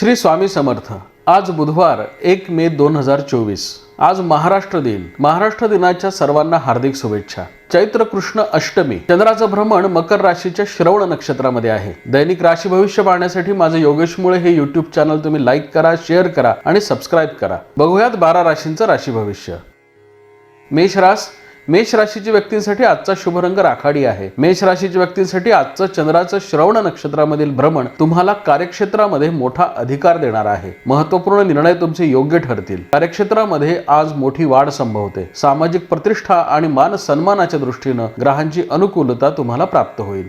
श्री स्वामी समर्थ. आज बुधवार एक मे दोन हजार चोवीस. आज महाराष्ट्र दिन. महाराष्ट्र दिनाच्या सर्वांना हार्दिक शुभेच्छा. चैत्र कृष्ण अष्टमी. चंद्राचं भ्रमण मकर राशीच्या श्रवण नक्षत्रामध्ये आहे. दैनिक राशी भविष्य पाहण्यासाठी माझं योगेश मुळे हे युट्यूब चॅनल तुम्ही लाईक करा शेअर करा आणि सबस्क्राईब करा. बघूयात बारा राशींचं राशी भविष्य. मेष रास मेष राशीच्या व्यक्तींसाठी आजचा शुभ रंग राखाडी आहे. मेष राशीच्या व्यक्तींसाठी आजचं चंद्राचं श्रवण नक्षत्रामधील भ्रमण तुम्हाला कार्यक्षेत्रामध्ये मोठा अधिकार देणार आहे. महत्त्वपूर्ण निर्णय तुमचे योग्य ठरतील. कार्यक्षेत्रामध्ये आज मोठी वाढ संभवते. सामाजिक प्रतिष्ठा आणि मान सन्मानाच्या दृष्टीनं ग्रहांची अनुकूलता तुम्हाला प्राप्त होईल.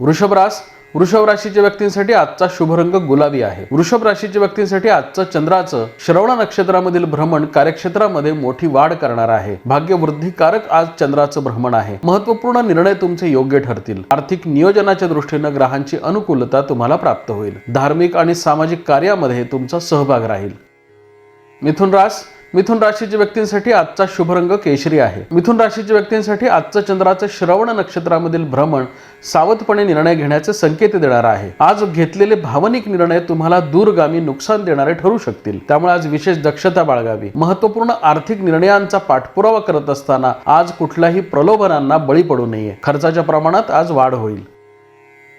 वृषभ रास वृषभ राशीच्या व्यक्तींसाठी आजचा शुभ रंग गुलाबी आहे. वृषभ राशीच्या व्यक्तींसाठी आजचं चंद्राचं श्रवण नक्षत्रामधील भ्रमण कार्यक्षेत्रामध्ये मोठी वाढ करणार आहे. भाग्यवृद्धिकारक आज चंद्राचं भ्रमण आहे. महत्त्वपूर्ण निर्णय तुमचे योग्य ठरतील. आर्थिक नियोजनाच्या दृष्टीनं ग्रहांची अनुकूलता तुम्हाला प्राप्त होईल. धार्मिक आणि सामाजिक कार्यामध्ये तुमचा सहभाग राहील. मिथुन रास मिथुन राशीच्या व्यक्तींसाठी आजचा शुभ रंग केशरी आहे. मिथुन राशीच्या व्यक्तींसाठी आजचं चंद्राचं श्रवण नक्षत्रामधील भ्रमण सावधपणे निर्णय घेण्याचे संकेत देणार आहे. आज घेतलेले भावनिक निर्णय तुम्हाला दूरगामी नुकसान देणारे ठरू शकतील. त्यामुळे आज विशेष दक्षता बाळगावी. महत्त्वपूर्ण आर्थिक निर्णयांचा पाठपुरावा करत असताना आज कुठल्याही प्रलोभनांना बळी पडू नये. खर्चाच्या प्रमाणात आज वाढ होईल.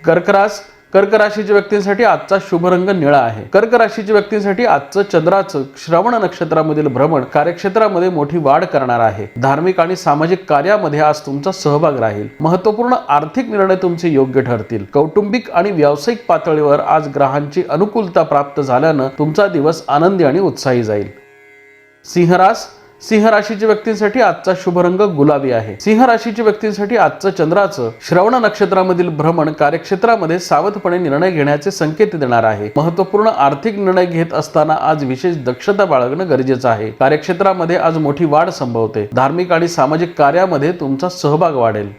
कर्करास कर्क राशीच्या व्यक्तींसाठी आजचा शुभ रंग निळा आहे. कर्क राशीच्या व्यक्तींसाठी आजचं चंद्राचं श्रवण नक्षत्रामधील भ्रमण कार्यक्षेत्रामध्ये मोठी वाढ करणार आहे. धार्मिक आणि सामाजिक कार्यामध्ये आज तुमचा सहभाग राहील. महत्त्वपूर्ण आर्थिक निर्णय तुमचे योग्य ठरतील. कौटुंबिक आणि व्यावसायिक पातळीवर आज ग्रहांची अनुकूलता प्राप्त झाल्यानं तुमचा दिवस आनंदी आणि उत्साही जाईल. सिंहरास सिंह राशीच्या व्यक्तींसाठी आजचा शुभ रंग गुलाबी आहे. सिंह राशीच्या व्यक्तींसाठी आजचं चंद्राचं श्रवण नक्षत्रामधील भ्रमण कार्यक्षेत्रामध्ये सावधपणे निर्णय घेण्याचे संकेत देणार आहे. महत्त्वपूर्ण आर्थिक निर्णय घेत असताना आज विशेष दक्षता बाळगणं गरजेचं आहे. कार्यक्षेत्रामध्ये आज मोठी वाढ संभवते. धार्मिक आणि सामाजिक कार्यामध्ये तुमचा सहभाग वाढेल.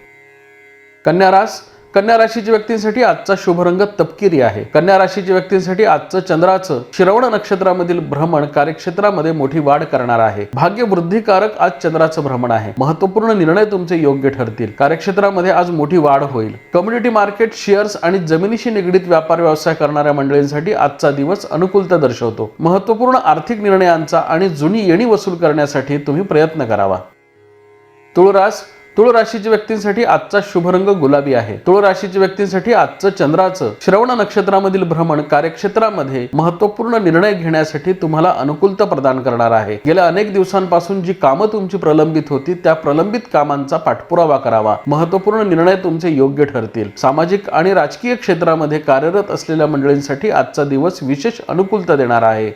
कन्या रास कन्या राशीच्या व्यक्तींसाठी आजचा शुभ रंग तपकिरी आहे. कन्या राशीच्या व्यक्तींसाठी आजचं चंद्राचं श्रवण नक्षत्रामधील भ्रमण कार्यक्षेत्रामध्ये मोठी वाढ करणार आहे. भाग्य वृद्धिकारक आज चंद्राचं भ्रमण आहे. महत्त्वपूर्ण निर्णय तुमचे योग्य ठरतील. कार्यक्षेत्रामध्ये आज मोठी वाढ होईल. कम्युनिटी मार्केट शेअर्स आणि जमिनीशी निगडीत व्यापार व्यवसाय करणाऱ्या मंडळींसाठी आजचा दिवस अनुकूलता दर्शवतो. महत्त्वपूर्ण आर्थिक निर्णयांचा आणि जुनी येणी वसूल करण्यासाठी तुम्ही प्रयत्न करावा. तुळरास तुळ राशीच्या व्यक्तींसाठी आजचा शुभ रंग गुलाबी आहे. तुळ राशीच्या व्यक्तींसाठी आजचं चंद्राचं श्रवण नक्षत्रामधील भ्रमण कार्यक्षेत्रामध्ये महत्त्वपूर्ण निर्णय घेण्यासाठी तुम्हाला अनुकूलता प्रदान करणार आहे. गेल्या अनेक दिवसांपासून जी कामं तुमची प्रलंबित होती त्या प्रलंबित कामांचा पाठपुरावा करावा. महत्त्वपूर्ण निर्णय तुमचे योग्य ठरतील. सामाजिक आणि राजकीय क्षेत्रामध्ये कार्यरत असलेल्या मंडळींसाठी आजचा दिवस विशेष अनुकूलता देणार आहे.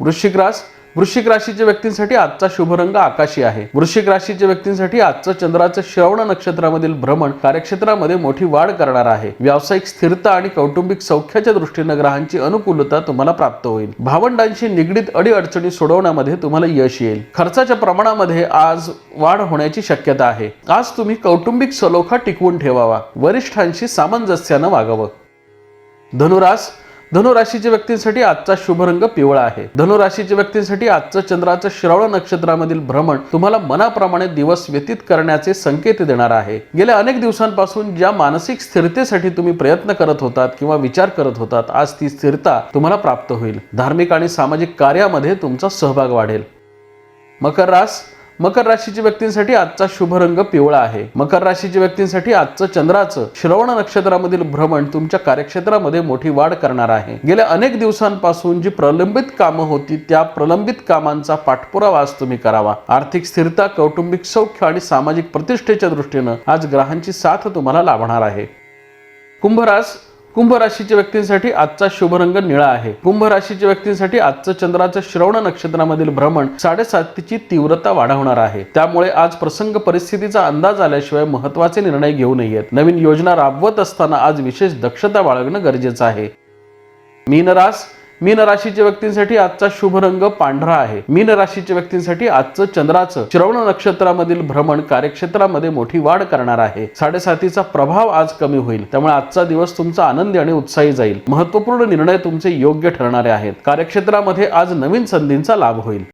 वृश्चिक रास वृश्चिक राशीच्या व्यक्तींसाठी आजचा शुभ रंग आकाशी आहे. वृश्चिक राशीच्या व्यक्तींसाठी आजचं चंद्राचं श्रवण नक्षत्रामधील भ्रमण कार्यक्षेत्रामध्ये मोठी वाढ करणार आहे. व्यावसायिक स्थिरता आणि कौटुंबिक सौख्याच्या दृष्टीनं ग्रहांची अनुकूलता तुम्हाला प्राप्त होईल. भावंडांशी निगडीत अडीअडचणी सोडवण्यामध्ये तुम्हाला यश येईल. खर्चाच्या प्रमाणामध्ये आज वाढ होण्याची शक्यता आहे. आज तुम्ही कौटुंबिक सलोखा टिकवून ठेवावा. वरिष्ठांशी सामंजस्यानं वागावं. धनुरास धनुराशीच्या व्यक्तींसाठी आजचा शुभ रंग पिवळा आहे. धनुराशीच्या व्यक्तींसाठी आजचं चंद्राचं श्रवण नक्षत्रामधील भ्रमण तुम्हाला मनाप्रमाणे दिवस व्यतीत करण्याचे संकेत देणार आहे. गेल्या अनेक दिवसांपासून ज्या मानसिक स्थिरतेसाठी तुम्ही प्रयत्न करत होतात किंवा विचार करत होतात आज ती स्थिरता तुम्हाला प्राप्त होईल. धार्मिक आणि सामाजिक कार्यामध्ये तुमचा सहभाग वाढेल. मकर रास मकर राशीच्या व्यक्तींसाठी आजचा शुभ रंग पिवळा आहे. मकर राशीच्या व्यक्तींसाठी आजचं चंद्राचं श्रवण नक्षत्रामधील भ्रमण तुमच्या कार्यक्षेत्रामध्ये मोठी वाढ करणार आहे. गेल्या अनेक दिवसांपासून जी प्रलंबित कामं होती त्या प्रलंबित कामांचा पाठपुरावा आज तुम्ही करावा. आर्थिक स्थिरता कौटुंबिक सौख्य आणि सामाजिक प्रतिष्ठेच्या दृष्टीनं आज ग्रहांची साथ तुम्हाला लाभणार आहे. कुंभरास कुंभ राशीच्या व्यक्तींसाठी आजचा शुभ रंग निळा आहे. कुंभ राशीच्या व्यक्तींसाठी आजचं चंद्राचं श्रवण नक्षत्रामधील भ्रमण साडेसातीची तीव्रता वाढवणार आहे. त्यामुळे आज प्रसंग परिस्थितीचा अंदाज आल्याशिवाय महत्त्वाचे निर्णय घेऊ नयेत. नवीन योजना राबवत असताना आज विशेष दक्षता बाळगणं गरजेचं आहे. मीनरास मीन राशीच्या व्यक्तींसाठी आजचा शुभ रंग पांढरा आहे. मीन राशीच्या व्यक्तींसाठी आजचं चंद्राचं श्रवण नक्षत्रामधील भ्रमण कार्यक्षेत्रामध्ये मोठी वाढ करणार आहे. साडेसातीचा प्रभाव आज कमी होईल. त्यामुळे आजचा दिवस तुमचा आनंदी आणि उत्साही जाईल. महत्त्वपूर्ण निर्णय तुमचे योग्य ठरणारे आहेत. कार्यक्षेत्रामध्ये आज नवीन संधींचा लाभ होईल.